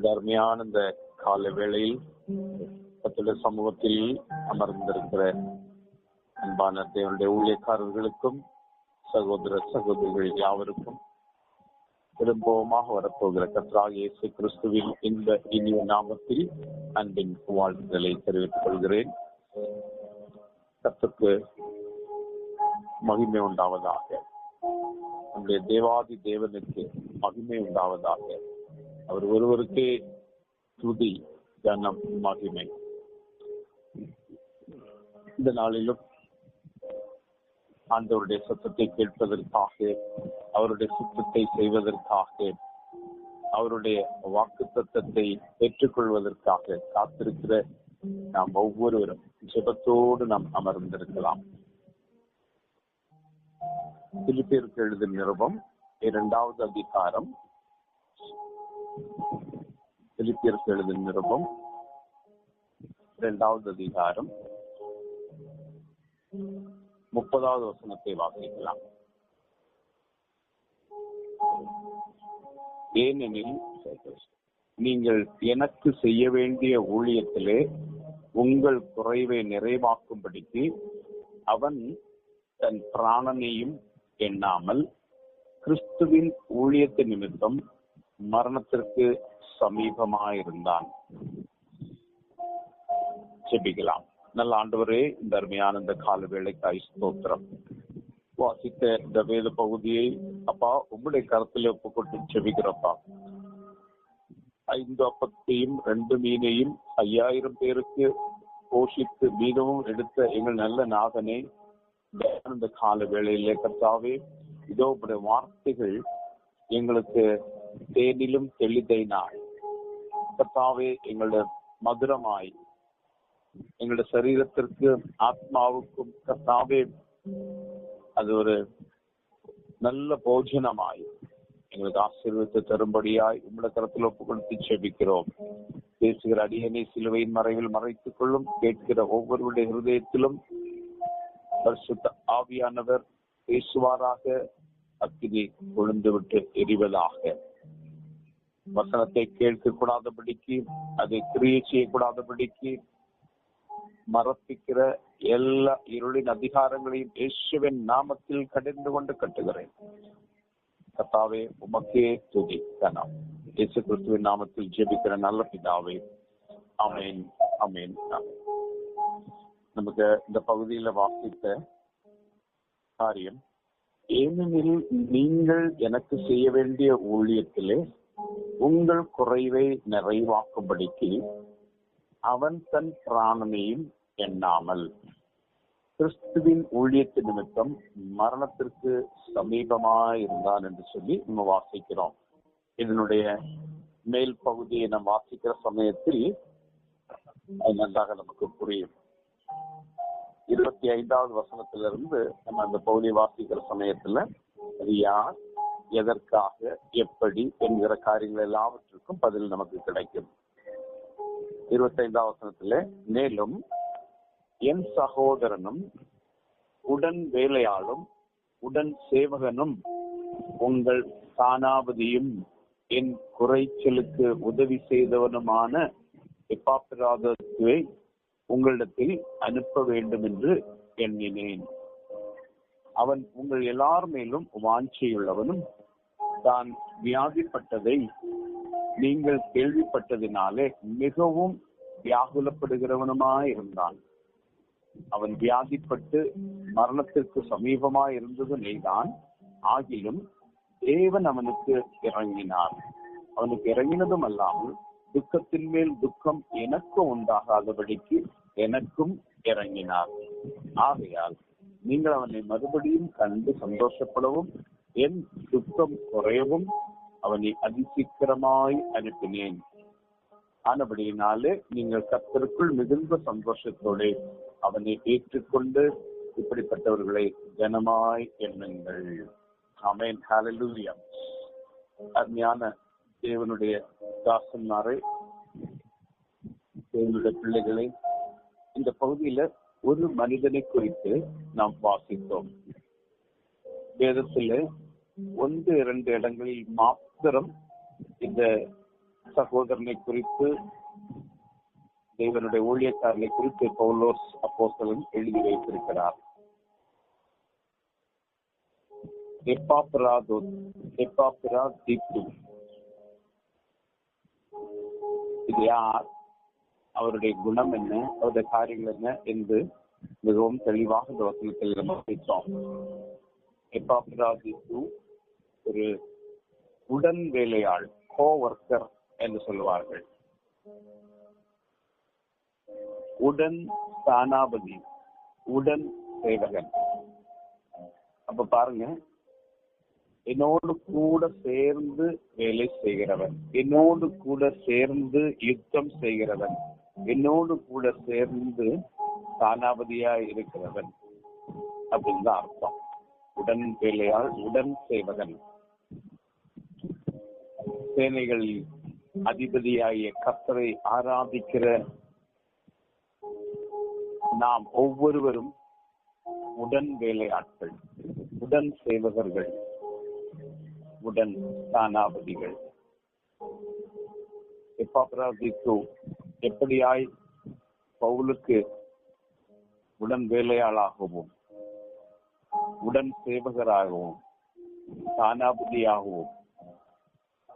இந்த அருமையான இந்த கால வேளையில் கர்த்தருடைய சமூகத்தில் அமர்ந்திருக்கிற அன்பான தேவனுடைய ஊழியக்காரர்களுக்கும் சகோதர சகோதரிகள் யாவருக்கும் திரும்பவுமாக வரப்போகிற கர்த்தராக இயேசு கிறிஸ்துவின் இந்த இனிய நாமத்தில் அன்பின் வாழ்த்துதலை தெரிவித்துக் கொள்கிறேன். கத்துக்கு மகிமை உண்டாவதாக நம்முடைய தேவாதி தேவனுக்கு மகிமை உண்டாவதாக அவர் ஒருவருக்கே துதி கனம் மகிமை இந்த நாளிலும் ஆண்டவருடைய சத்தத்தை கேட்பதற்காக அவருடைய சுத்தத்தை செய்வதற்காக அவருடைய வாக்கு தத்தத்தை பெற்றுக்கொள்வதற்காக காத்திருக்கிற நாம் ஒவ்வொருவரும் ஜெபத்தோடு நாம் அமர்ந்திருக்கலாம். பிலிப்பியருக்கு எழுதும் நிறுவம் இரண்டாவது அதிகாரம் பிலிப்பியருக்கு எழுதும் நிருபம் இரண்டாவது அதிகாரம் முப்பதாவது வசனத்தை வாசிக்கலாம் ஏனெனில் நீங்கள் எனக்கு செய்ய வேண்டிய ஊழியத்திலே உங்கள் குறைவை நிறைவாக்கும்படிக்கு அவன் தன் பிராணனையும் எண்ணாமல் கிறிஸ்துவின் ஊழியத்து நிமித்தம் மரணத்திற்கு சமீபமாயிருந்தான். செபிக்கலாம் நல்ல ஆண்டவரே இந்த அருமையான இந்த கால வேலைக்காய் ஸ்தோத்திரம். வாசித்த இந்த வேத பகுதியை அப்பா உங்களுடைய கருத்துல ஒப்புக்கொண்டு செபிக்கிறப்பா ஐந்து அப்பத்தையும் ரெண்டு மீனையும் ஐயாயிரம் பேருக்கு போஷித்து மீனவும் எடுத்த எங்கள் நல்ல நாதனே இந்த கால வேளையிலே கர்த்தாவே இதோ உடைய வார்த்தைகள் எங்களுக்கு தேனிலும் தெளிதைனாய் கத்தாவே எங்களோட மதுரமாய் எங்களோட சரீரத்திற்கு ஆத்மாவுக்கும் கர்த்தாவே அது ஒரு நல்ல போஜனமாய் எங்களுக்கு ஆசீர்வத்தை தரும்படியாய் உங்களோட கரத்தில் ஒப்பு கொடுத்து செபிக்கிறோம் பேசுகிற அடியனை சிலுவையின் மறைவில் மறைத்துக் கொள்ளும் கேட்கிற ஒவ்வொருவருடைய ஹிருதயத்திலும் பரிசுத்த ஆவியானவர் பேசுவாராக அக்கினி கொழுந்து விட்டு எரிவதாக வசனத்தை கேட்க கூடாதபடிக்கு அதை கிரியை செய்யக்கூடாதபடிக்கு மறப்பிக்கிற எல்லா இருளின் அதிகாரங்களையும் இயேசுவின் நாமத்தில் கடிந்து கொண்டு கட்டுகிறேன். கத்தாவே உமக்கே துதி. கனம் இயேசு கிறிஸ்துவின் நாமத்தில் ஜெபிக்கிற நல்ல பிதாவே. அமேன் அமேன் நமக்கு இந்த பகுதியில வாசித்த காரியம் ஏனெனில் நீங்கள் எனக்கு செய்ய வேண்டிய ஊழியத்திலே உங்கள் குறைவை நிறைவாக்கும்படிக்கு அவன் தன் பிராணனையும் எண்ணாமல். கிறிஸ்துவின் ஊழியத்து நிமித்தம் மரணத்திற்கு சமீபமாயிருந்தான் என்று சொல்லி நம்ம வாசிக்கிறோம். இதனுடைய மேல் பகுதியை நாம் வாசிக்கிற சமயத்தில் அது நன்றாக நமக்கு புரியும். இருபத்தி ஐந்தாவது வசனத்திலிருந்து நம்ம அந்த பகுதியை வாசிக்கிற சமயத்துல அது யார் எதற்காக எப்படி என்கிற காரியங்கள் எல்லாவற்றுக்கும் பதில் நமக்கு கிடைக்கும். இருபத்தி ஐந்தாவது மேலும் என் சகோதரனும் உடன் வேலையாளும் உடன் சேவகனும் உங்கள் சானாபதியும் என் குறைச்சலுக்கு உதவி செய்தவனுமான எப்பாப்பிராதத்துவை உங்களிடத்தில் அனுப்ப வேண்டும் என்று எண்ணினேன். அவன் உங்கள் எல்லார் மேலும் வாஞ்சியுள்ளவனும் தான் வியாதிப்பட்டதை நீங்கள் கேள்விப்பட்டதினாலே மிகவும் வியாகுலப்படுகிறவனுமாய் இருந்தான். அவன் வியாதிப்பட்டு மரணத்திற்கு சமீபமாய் இருந்தது நீதான். ஆகிலும் தேவன் அவனுக்கு இறங்கினார். அவனுக்கு இறங்கினதும் அல்லாமல் துக்கத்தின் மேல் துக்கம் எனக்கு உண்டாகாதபடிக்கு எனக்கும் இறங்கினார். ஆகையால் நீங்கள் அவனை மறுபடியும் கண்டு சந்தோஷப்படவும் என் துக்கம் குறையவும் அவனை அதிசீக்கிரமாய் அனுப்பினேன் ஆனபடியினாலே நீங்கள் கத்தருக்குள் மிகுந்த சந்தோஷத்தோடு அவனை ஏற்றுக்கொண்டு இப்படிப்பட்டவர்களை கனமாய் எண்ணுங்கள் அமேன் ஹாலலூயா அருமையான தேவனுடைய தாசன்மாரை தேவனுடைய பிள்ளைகளை இந்த பகுதியில ஒரு மனிதனை குறித்து நாம் வாசித்தோம் வேதத்துல ஒன்று இரண்டு இடங்களில் மாத்திரம் இந்த சகோதரனை குறித்து தேவனுடைய ஊழியக்காரனை குறித்து பவுலோஸ் அப்போஸ்தலன் எழுதி வைத்திருக்கிறார். தீப்து இது யார்? அவருடைய குணம் என்ன? அவருடைய காரியங்கள் என்ன? என்று மிகவும் தெளிவாக இந்த வசனத்தில் நம்ம பேசோம் எப்பாப்பிராதித்து ஒரு உடன் வேலையாள் கோ ஒர்க்கர் என்று சொல்லுவார்கள். உடன் ஸ்தானாபதி உடன் சேவகன். அப்ப பாருங்க என்னோடு கூட சேர்ந்து வேலை செய்கிறவன் என்னோடு கூட சேர்ந்து யுத்தம் செய்கிறவன் என்னோடு கூட சேர்ந்து தானாபதியா இருக்கிறவன் அப்படின்னு தான் அர்த்தம். உடன் வேலையால் உடன் சேவகன். சேனைகளில் அதிபதியாகிய கர்த்தரை ஆராதிக்கிற நாம் ஒவ்வொருவரும் உடன் வேலையாட்கள் உடன் சேவகர்கள் உடன் ஸ்தானாபதிகள். எப்படியாய் பவுலுக்கு உடன் வேலையாளாகவும்? உடன் சேவகராகவும் ஸ்தானாபதியாகவும்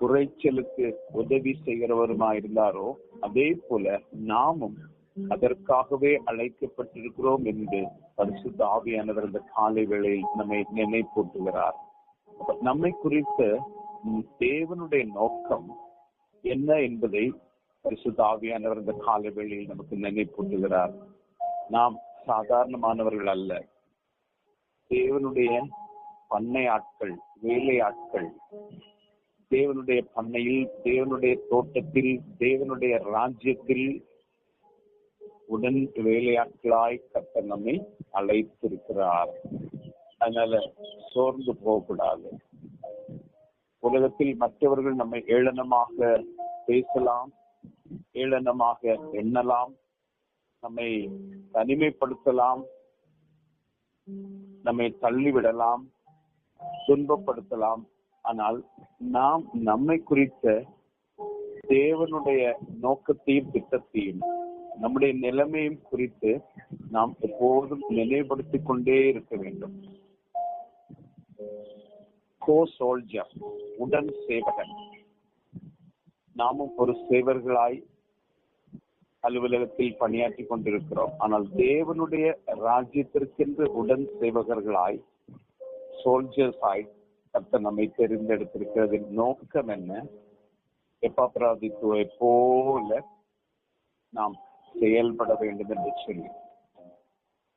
குறைச்சலுக்கு உதவி செய்கிறவருமாயிருந்தாரோ அதே போல நாமும் அதற்காகவே அழைக்கப்பட்டிருக்கிறோம் என்று பரிசுத்த ஆவியானவர் இந்த காலை வேளையில் நம்மை நினைப்பூட்டுகிறார். அப்ப நம்மை குறித்த தேவனுடைய நோக்கம் என்ன என்பதை பரிசுத்த ஆவியானவர் இந்த காலை வேளையில் நமக்கு நினைப்பூட்டுகிறார். நாம் சாதாரணமானவர்கள் அல்ல. தேவனுடைய பண்ணை ஆட்கள் வேலை ஆட்கள் தேவனுடைய பண்ணையில் தேவனுடைய தோட்டத்தில் தேவனுடைய ராஜ்யத்தில் உடன் வேலையாட்களாய் கட்டணமே நம்மை அழைத்திருக்கிறார். அதனால சோர்ந்து போகக்கூடாது. உலகத்தில் மற்றவர்கள் நம்மை ஏளனமாக பேசலாம் ஏளனமாக எண்ணலாம் நம்மை தனிமைப்படுத்தலாம். நம்மை தள்ளிவிடலாம் துன்பப்படுத்தலாம். ஆனால் நாம் நம்மை குறித்த தேவனுடைய நோக்கத்தையும் திட்டத்தையும் நம்முடைய நிலைமையும் குறித்து நாம் எப்போதும் நினைவுபடுத்திக் கொண்டே இருக்க வேண்டும். கோ சோல்ஜர் உடன் சேவகன். நாமும் ஒரு சேவர்களாய் அலுவலகத்தில் பணியாற்றி கொண்டிருக்கிறோம். ஆனால் தேவனுடைய ராஜ்யத்திற்கென்று உடன் சேவகர்களாய் சோல்ஜர்ஸ் ஆய் கர்த்தர் நம்மை தெரிந்தெடுத்திருக்கிறதின் நோக்கம் என்ன? எப்பாப்ராதித்துவை போல நாம் செயல்பட வேண்டும் என்று சொல்லி.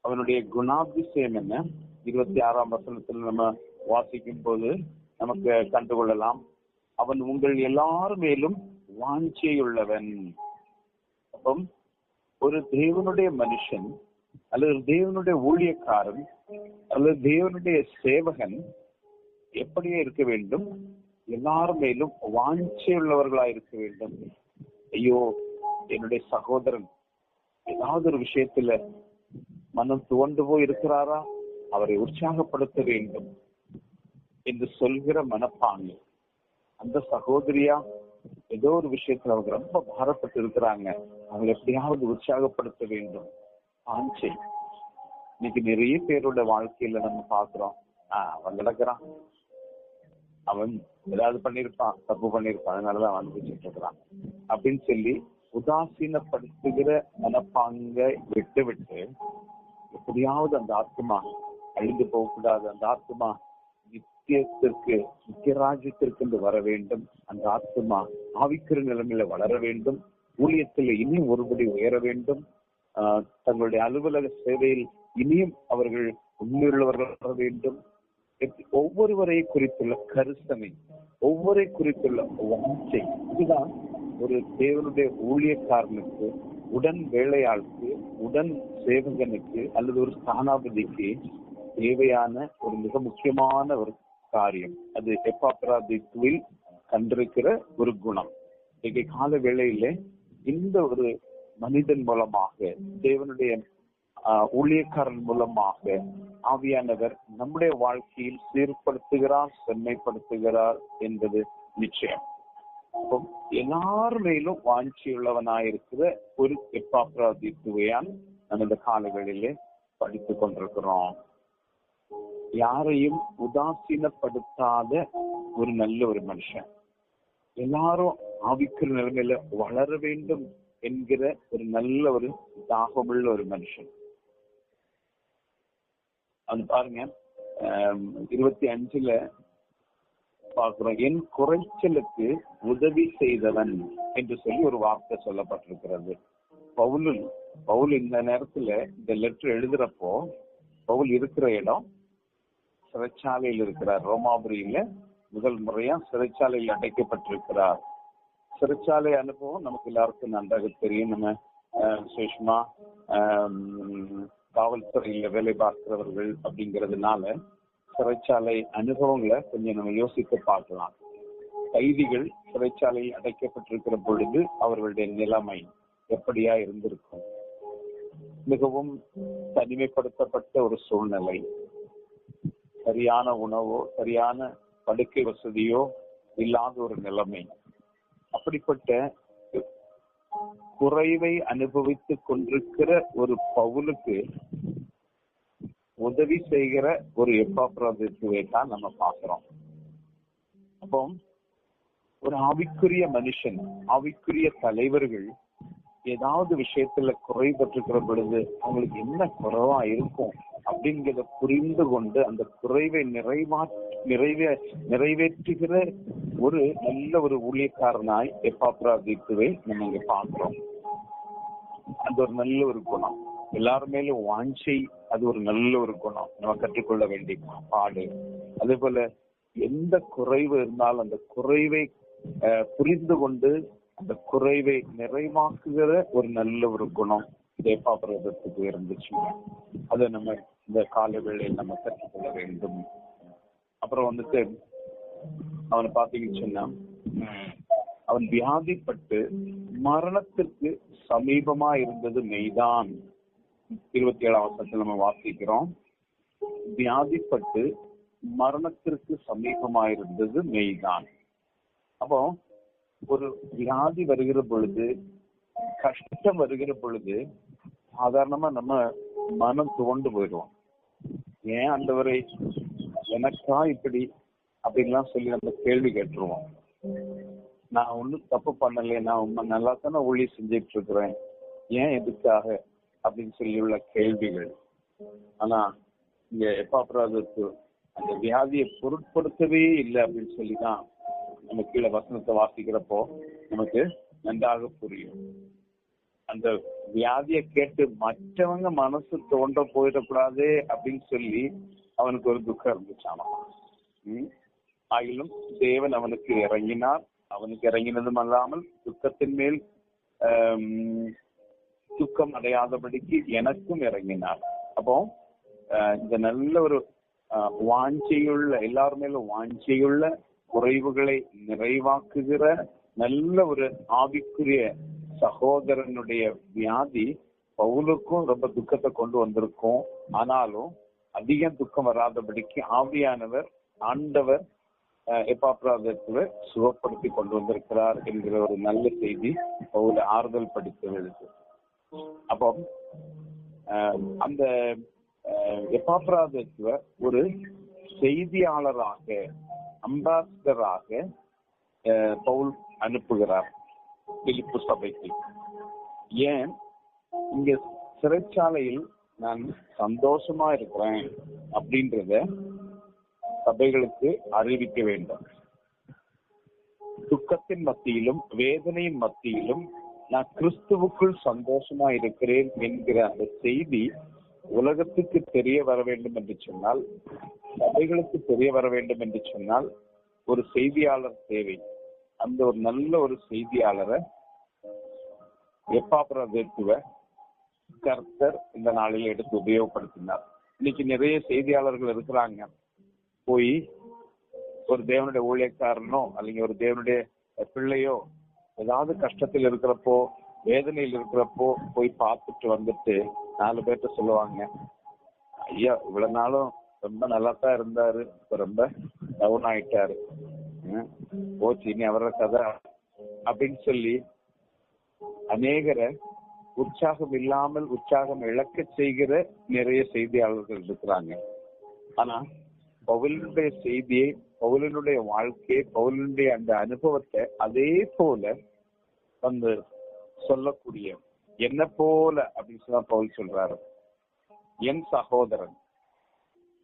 அவனுடைய குணாதிசயம் என்ன? இருபத்தி ஆறாம் வசனத்தில் நம்ம வாசிக்கும் போது நமக்கு கண்டுகொள்ளலாம். அவன் உங்கள் எல்லார் மேலும் வாஞ்சையுள்ளவன். அப்பம் ஒரு தேவனுடைய மனுஷன் அல்லது ஒரு தேவனுடைய ஊழியக்காரன் அல்லது தேவனுடைய சேவகன் எப்படியே இருக்க வேண்டும்? எல்லார் மேலும் வாஞ்சையுள்ளவர்களா இருக்க வேண்டும். ஐயோ என்னுடைய சகோதரன் ஏதாவது ஒரு விஷயத்துல மனம் துவண்டு போய் இருக்கிறாரா அவரை உற்சாகப்படுத்த வேண்டும் என்று சொல்கிற மனப்பாங்கு அந்த சகோதரியா ஏதோ ஒரு விஷயத்துல அவங்க ரொம்ப பாரப்பட்டு இருக்கிறாங்க அவங்க எப்படியாவது உற்சாகப்படுத்த வேண்டும். ஆஞ்சை இன்னைக்கு நிறைய பேரோட வாழ்க்கையில நம்ம பாக்குறோம் ஆஹ் அவன் கிடக்குறான் அவன் ஏதாவது பண்ணிருப்பான் தப்பு பண்ணிருப்பான் அதனாலதான் அவன் அனுபவிச்சுட்டு இருக்கிறான். அப்படின்னு சொல்லி உதாசீனப்படுத்துகிற மனப்பாங்க விட்டு விட்டு எப்படியாவது அந்த ஆத்மா அழிந்து போகக்கூடாது. அந்த ஆத்மா நித்தியத்திற்கு நித்திய ராஜ்யத்திற்கு என்று வர வேண்டும். அந்த ஆத்மா ஆவிக்கிற நிலைமையில வளர வேண்டும். ஊழியத்தில் இனியும் ஒருபடி உயர வேண்டும். ஆஹ் தங்களுடைய அலுவலக சேவையில் இனியும் அவர்கள் உண்மையுள்ளவர்கள் வர வேண்டும். ஒவ்வொருவரை குறித்துள்ள கருத்தமை ஒவ்வொரு குறித்துள்ள வாஞ்சை இதுதான் ஒரு தேவனுடைய ஊழியக்காரனுக்கு உடன் வேலையாளுக்கு உடன் சேவகனுக்கு அல்லது ஒரு ஸ்தானாபதிக்கு தேவையான ஒரு மிக முக்கியமான ஒரு காரியம். அது எப்பாப்ராதித்துவில் கண்டிருக்கிற ஒரு குணம். இன்றைக்கு கால வேளையில இந்த ஒரு மனிதன் மூலமாக தேவனுடைய ஊழியக்காரன் மூலமாக ஆவியானவர் நம்முடைய வாழ்க்கையில் சீர்படுத்துகிறார் செம்மைப்படுத்துகிறார் என்பது நிச்சயம். எல்லார் மேலும் வாஞ்சியுள்ளவனாயிருக்கிற ஒரு எப்பாப்ராதித்துவையான் நம்ம இந்த காலங்களிலே படித்துக் கொண்டிருக்கிறோம். யாரையும் உதாசீனப்படுத்தாத ஒரு நல்ல ஒரு மனுஷன். எல்லாரும் ஆவிக்கிற நிலைமையில வளர வேண்டும் என்கிற ஒரு நல்ல ஒரு தாகமுள்ள ஒரு மனுஷன். அது பாருங்க இருபத்தி அஞ்சுல பார்க்கிறோம் என் குறைச்சலுக்கு உதவி செய்தவன் என்று சொல்லி ஒரு வார்த்தை சொல்லப்பட்டிருக்கிறது. பவுல் பவுல் இந்த நேரத்துல இந்த லெட்டர் எழுதுறப்போ பவுல் இருக்கிற இடம் சிறைச்சாலையில் இருக்கிறார். ரோமாபுரியில முதல் முறையா சிறைச்சாலையில் அடைக்கப்பட்டிருக்கிறார். சிறைச்சாலை அனுபவம் நமக்கு எல்லாருக்கும் நன்றாக தெரியும். நம்ம அஹ், விசேஷமா காவல்துறையில வேலை பார்க்கிறவர்கள் அப்படிங்கிறதுனால சிறைச்சாலை அனுபவங்களை கொஞ்சம் நம்ம யோசித்து பார்க்கலாம். கைதிகள் சிறைச்சாலையில் அடைக்கப்பட்டிருக்கிற பொழுது அவர்களுடைய நிலைமை எப்படியா இருந்திருக்கும்? மிகவும் தனிமைப்படுத்தப்பட்ட ஒரு சூழ்நிலை. சரியான உணவோ சரியான படுக்கை வசதியோ இல்லாத ஒரு நிலைமை. அப்படிப்பட்ட குறைவை அனுபவித்துக் கொண்டிருக்கிற ஒரு பவுலுக்கு உதவி செய்கிற ஒரு எப்பாப்பிரதத்துவை தான் நம்ம பாக்குறோம் அப்போ ஒரு ஆவிக்குரிய மனுஷன் ஆவிக்குரிய தலைவர்கள் ஏதாவது விஷயத்துல குறைபட்டிருக்கிற பொழுது அவங்களுக்கு என்ன குறைவா இருக்கும் அப்படிங்கிறத புரிந்து கொண்டு அந்த குறைவை நிறைவா நிறைவே நிறைவேற்றுகிற ஒரு நல்ல ஒரு ஊழியக்காரனாய் எப்பாப்ராதித்துவை நம்ம இங்க பாக்குறோம் அது ஒரு நல்ல ஒரு குணம். எல்லாரும் மேலும் வாஞ்சை அது ஒரு நல்ல ஒரு குணம். நம்ம கற்றுக்கொள்ள வேண்டிய பாடு. அதே போல எந்த குறைவு இருந்தாலும் அந்த குறைவை அஹ், புரிந்து கொண்டு அந்த குறைவை நிறைவாக்குகிற ஒரு நல்ல ஒரு குணம் தேப்பாபிரதத்துக்கு இருந்துச்சு. அதை நம்ம இந்த கால வேளையில் நம்ம கற்றுக்கொள்ள வேண்டும். அப்புறம் வந்துட்டு அவனை பாத்தீங்கன்னு சொன்னா அவன் வியாதிப்பட்டு மரணத்திற்கு சமீபமா இருந்தது மெய்தான். இருபத்தி ஏழாம் வருஷத்துல நம்ம வாசிக்கிறோம். வியாதிப்பட்டு மரணத்திற்கு சமீபமா இருந்தது மெய்தான். அப்போ ஒரு வியாதி வருகிற பொழுது கஷ்டம் வருகிற பொழுது சாதாரணமா நம்ம மனம் துவண்டு போயிடுவோம். ஏன் அந்தவரை எனக்கா இப்படி அப்படின்லாம் சொல்லி நம்ம கேள்வி கேட்டுருவோம். நான் ஒண்ணும் தப்பு பண்ணலையே நான் உண்மை நல்லா தானே ஒளி செஞ்சுட்டு இருக்கிறேன் ஏன் எதுக்காக? அப்படின்னு சொல்லி உள்ள கேள்விகள். ஆனா இங்க எப்பாப்ராதத்து அந்த வியாதியை பொருட்படுத்தவே இல்லை அப்படின்னு சொல்லி தான் நம்ம கீழே வசனத்தை வாசிக்கிறப்போ நமக்கு நன்றாக புரியும். அந்த வியாதியை கேட்டு மற்றவங்க மனசு தோன்ற போயிடக்கூடாதே அப்படின்னு சொல்லி அவனுக்கு ஒரு துக்கம் இருந்துச்சான் ஆயிலும் தேவன் அவனுக்கு இறங்கினார். அவனுக்கு இறங்கினதும் அல்லாமல் துக்கத்தின் மேல் துக்கம் அடையாதபடிக்கு எனக்கும் இறங்கினார். அப்போ இந்த நல்ல ஒரு ஆஹ், வாஞ்சையுள்ள எல்லார் வாஞ்சையுள்ள குறைவுகளை நிறைவாக்குகிற நல்ல ஒரு ஆவிக்குரிய சகோதரனுடைய வியாதி பவுலுக்கும் ரொம்ப துக்கத்தை கொண்டு வந்திருக்கும். ஆனாலும் அதிகம் துக்கம் வராதபடிக்கு ஆவியானவர் ஆண்டவர் எப்பாப்ராதத்துல சுகப்படுத்தி கொண்டு வந்திருக்கிறார் என்கிற ஒரு நல்ல செய்தி பவுல ஆறுதல் படித்தவர்களுக்கு அப்போ ஆஹ், அந்த எப்பாப்ராதத்துவ ஒரு செய்தியாளராக அம்பாசிடராக பவுல் அனுப்புகிறார் பிலிப்பு சபைக்கு. ஏன்? இங்க சிறைச்சாலையில் நான் சந்தோஷமா இருக்கிறேன் அப்படின்றத சபைகளுக்கு அறிவிக்க வேண்டும். துக்கத்தின் மத்தியிலும் வேதனையின் மத்தியிலும் நான் கிறிஸ்துவுக்குள் சந்தோஷமா இருக்கிறேன் என்கிற அந்த செய்தி உலகத்துக்கு தெரிய வர வேண்டும் என்று சொன்னால் சபைகளுக்கு தெரிய வர வேண்டும் என்று சொன்னால் ஒரு செய்தியாளர் தேவை. அந்த ஒரு நல்ல ஒரு செய்தியாளரை எப்பாபுரத்துவ கர்த்தர் இந்த நாளில் எடுத்து உபயோகப்படுத்தினார். இன்னைக்கு நிறைய செய்தியாளர்கள் இருக்கிறாங்க. போய் ஒரு தேவனுடைய ஊழியக்காரனோ அல்லது ஒரு தேவனுடைய பிள்ளையோ ஏதாவது கஷ்டத்தில் இருக்கிறப்போ வேதனையில் இருக்கிறப்போ போய் பார்த்துட்டு வந்துட்டு நாலு பேர்ட்ட சொல்லுவாங்க. ஐயா இவ்வளவு நாளும் ரொம்ப நல்லா தான் இருந்தாரு. இப்ப ரொம்ப டவுன் ஆயிட்டாரு. போச்சு இனி அவரோட கதை அப்படின்னு சொல்லி அநேகரை உற்சாகம் இல்லாமல் உற்சாகம் இழக்க செய்கிற நிறைய செய்தியாளர்கள் இருக்கிறாங்க. ஆனா பவுலினுடைய செய்தியை பவுலினுடைய வாழ்க்கையை பவுலினுடைய அந்த அனுபவத்தை அதே போல வந்து சொல்லக்கூடிய என்ன போல அப்படின்னு சொன்னா பவுல் சொல்றாரு. என் சகோதரன்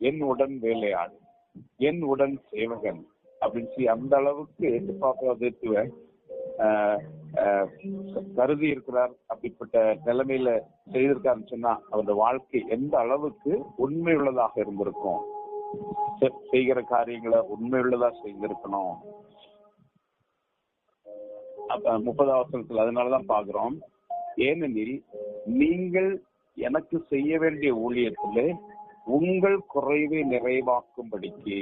என் உடன் வேலையாள் என் உடன் சேவகன் அப்படின்னு சொல்லி அந்த அளவுக்கு எதிர்பார்ப்பதற்குவ கருதி இருக்கிறார். அப்படிப்பட்ட நிலைமையில செய்திருக்காருன்னு சொன்னா அவருடைய வாழ்க்கை எந்த அளவுக்கு உண்மை உள்ளதாக இருந்திருக்கும் செய்கிற காரியங்களை உண்மை உள்ளதா செய்திருக்கணும். அப்ப முப்பதாவது வசனத்துல அதனாலதான் பாக்குறோம் ஏனெனில் நீங்கள் எனக்கு செய்ய வேண்டிய ஊழியத்திலே உங்கள் குறைவை நிறைவாக்கும்படிக்கு.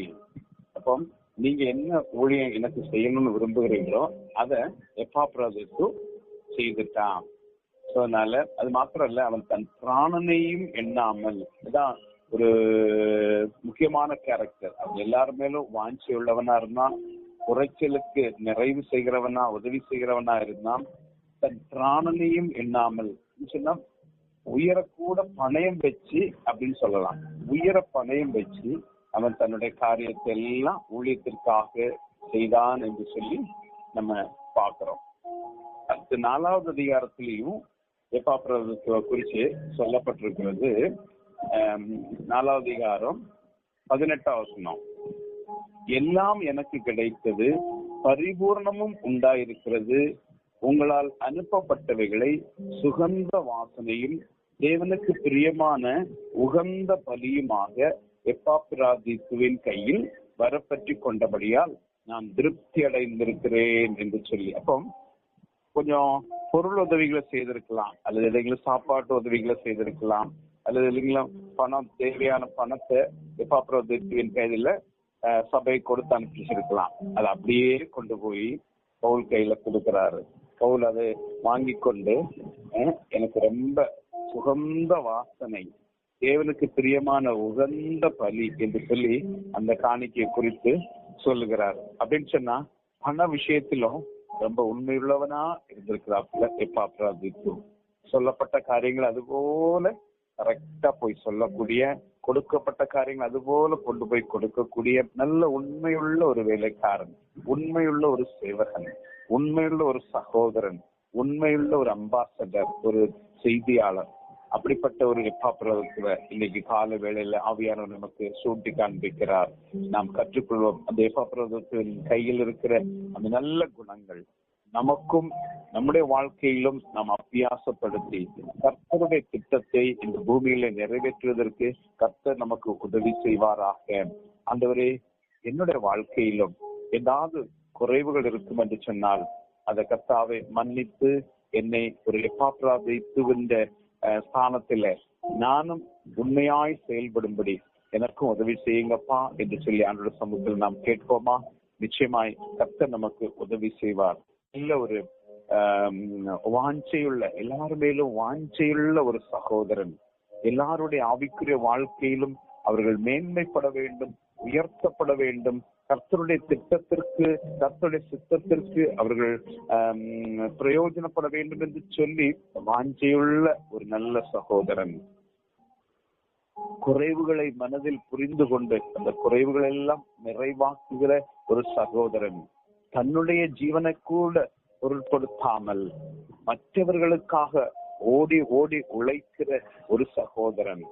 அப்போ நீங்க என்ன ஊழியம் எனக்கு செய்யணும்னு விரும்புகிறீங்களோ அத எப்பாப்ராஜுக்கு செய்துட்டான். ஸோ அதனால அது மாத்திரம் இல்ல அவன் தன் பிராணனையும் எண்ணாமல் இதான் ஒரு முக்கியமான கேரக்டர் அவன் எல்லார் மேலும் வாஞ்சி உள்ளவனா இருந்தான் குறைச்சலுக்கு நிறைவு செய்கிறவனா உதவி செய்கிறவனா இருந்தான் தன் பிராணனையும் எண்ணாமல் சொன்னா உயரக்கூட பணயம் வச்சு அப்படின்னு சொல்லலாம். உயர பணயம் வச்சு அவன் தன்னுடைய காரியத்தை எல்லாம் ஊழியத்திற்காக செய்தான் என்று சொல்லி நம்ம பாக்குறோம் அடுத்து நாலாவது அதிகாரத்திலையும் எப்பாப்பிரதத்துவ குறிச்சு சொல்லப்பட்டிருக்கிறது. நாலாவது அதிகாரம் பதினெட்டாம் வசனம். எல்லாம் எனக்கு கிடைத்தது பரிபூர்ணமும் உண்டாயிருக்கிறது. உங்களால் அனுப்பப்பட்டவைகளை சுகந்த வாசனையும் தேவனுக்கு பிரியமான உகந்த பலியுமாக எப்பாபிராதித்துவின் கையில் வரப்பற்றி கொண்டபடியால் நான் திருப்தி அடைந்திருக்கிறேன் என்று சொல்லி. அப்போ கொஞ்சம் பொருள் உதவிகளை செய்திருக்கலாம் அல்லது இல்லைங்களா சாப்பாட்டு உதவிகளை செய்திருக்கலாம் அல்லது இல்லைங்களா பணம் தேவையான பணத்தை எப்பாபிராதித்துவின் கையில சபை கொடுத்து அனுப்பிச்சிருக்கலாம். அது அப்படியே கொண்டு போய் பவுல் கையில கொடுக்கிறாரு. பவுல் அதை வாங்கி கொண்டு எனக்கு ரொம்ப சுகந்த வாசனை தேவனுக்கு பிரியமான உகந்த பலி என்று சொல்லி அந்த காணிக்கை குறித்து சொல்லுகிறார். அப்படின்னு சொன்னா பண விஷயத்திலும் ரொம்ப உண்மையுள்ளவனா இருந்திருக்கிறாப்புல எப்பாப்ராதித்து. சொல்லப்பட்ட காரியங்கள் அது போல கரெக்டா போய் சொல்லக்கூடிய கொடுக்கப்பட்ட காரியங்கள் அது போல கொண்டு போய் கொடுக்கக்கூடிய நல்ல உண்மையுள்ள ஒரு வேலைக்காரன் உண்மையுள்ள ஒரு சேவகன். உண்மையுள்ள ஒரு சகோதரன் உண்மையுள்ள ஒரு அம்பாசடர் ஒரு செய்தியாளர் அப்படிப்பட்ட ஒரு எப்பாப்பிரதத்துவ இன்னைக்கு கால வேளையில ஆவியானவர் நமக்கு சூட்டி காண்பிக்கிறார். நாம் கற்றுக்கொள்வோம். அந்த எப்பாப்பிரதத்தின் கையில் இருக்கிற அந்த நல்ல குணங்கள் நமக்கும் நம்முடைய வாழ்க்கையிலும் நாம் அபியாசப்படுத்தி கர்த்தருடைய திட்டத்தை இந்த பூமியில நிறைவேற்றுவதற்கு கர்த்தர் நமக்கு உதவி செய்வாராக. அந்தவரே என்னுடைய வாழ்க்கையிலும் ஏதாவது குறைவுகள் இருக்கும் என்று சொன்னால் அந்த கர்த்தாவை மன்னித்து என்னை ஒரு எப்பாப்ராதித்துவின்ற அஹ், ஸ்தானத்தில நானும் உண்மையாய் செயல்படும்படி எனக்கும் உதவி செய்யுங்கப்பா என்று சொல்லி ஆண்டோட சமூகத்தில் நாம் கேட்போமா? நிச்சயமாய் கர்த்தர் நமக்கு உதவி செய்வார். இல்ல ஒரு வாஞ்சையுள்ள எல்லார் மேலும் வாஞ்சையுள்ள ஒரு சகோதரன். எல்லாருடைய ஆவிக்குரிய வாழ்க்கையிலும் அவர்கள் மேன்மைப்பட வேண்டும். உயர்த்தப்பட வேண்டும். கர்த்தருடைய திட்டத்திற்கு கர்த்தருடைய சித்தத்திற்கு அவர்கள் பிரயோஜனப்பட வேண்டும் என்று சொல்லி வாஞ்சையுள்ள ஒரு நல்ல சகோதரன். குறைவுகளை மனதில் புரிந்து கொண்டு அந்த குறைவுகள் எல்லாம் நிறைவாக்குகிற ஒரு சகோதரன். தன்னுடைய ஜீவனை கூட பொருட்படுத்தாமல் மற்றவர்களுக்காக ஓடி ஓடி உழைக்கிற ஒரு சகோதரன்.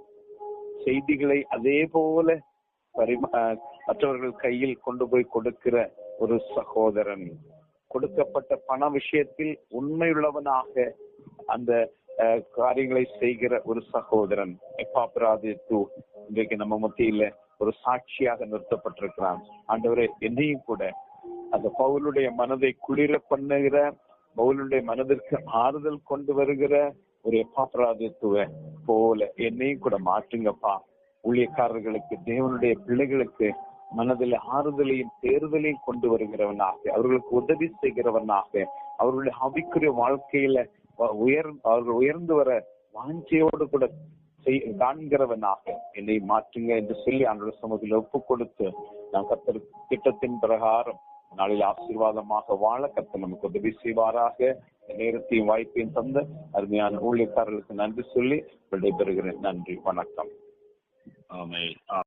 செய்திகளை அதே போல மற்றவர்கள் கையில் கொண்டு போய் கொடுக்கிற ஒரு சகோதரன். கொடுக்கப்பட்ட பண விஷயத்தில் உண்மையுள்ளவனாக அந்த காரியங்களை செய்கிற ஒரு சகோதரன். எப்பாபிராதி தூ இன்றைக்கு நம்ம மத்தியில ஒரு சாட்சியாக நிறுத்தப்பட்டிருக்கிறான். ஆண்டவரே என்னையும் கூட அந்த பவுலுடைய மனதை குளிர பண்ணுகிற பவுலுடைய மனதிற்கு ஆறுதல் கொண்டு வருகிற ஒரு எப்பாபராதித்துவ போல என்னையும் கூட மாற்றுங்கப்பா. ஊழியக்காரர்களுக்கு தேவனுடைய பிள்ளைகளுக்கு மனதில் ஆறுதலையும் தேர்தலையும் கொண்டு வருகிறவனாக அவர்களுக்கு உதவி செய்கிறவனாக அவர்களுடைய ஆவிக்குரிய வாழ்க்கையில உயர் அவர்கள் உயர்ந்து வர வாஞ்சையோடு கூட காண்கிறவனாக என்னை மாற்றுங்க என்று சொல்லி ஆண்டோட சமூகத்தில் ஒப்பு கொடுத்து நாம் கத்தர் திட்டத்தின் பிரகாரம் நாளில் ஆசீர்வாதமாக வாழ கத்த நமக்கு உதவி செய்வாராக. நேரத்தையும் வாய்ப்பையும் தந்த அருமையான ஊழியக்காரர்களுக்கு நன்றி சொல்லி விடைபெறுகிறேன். நன்றி வணக்கம். Um, on uh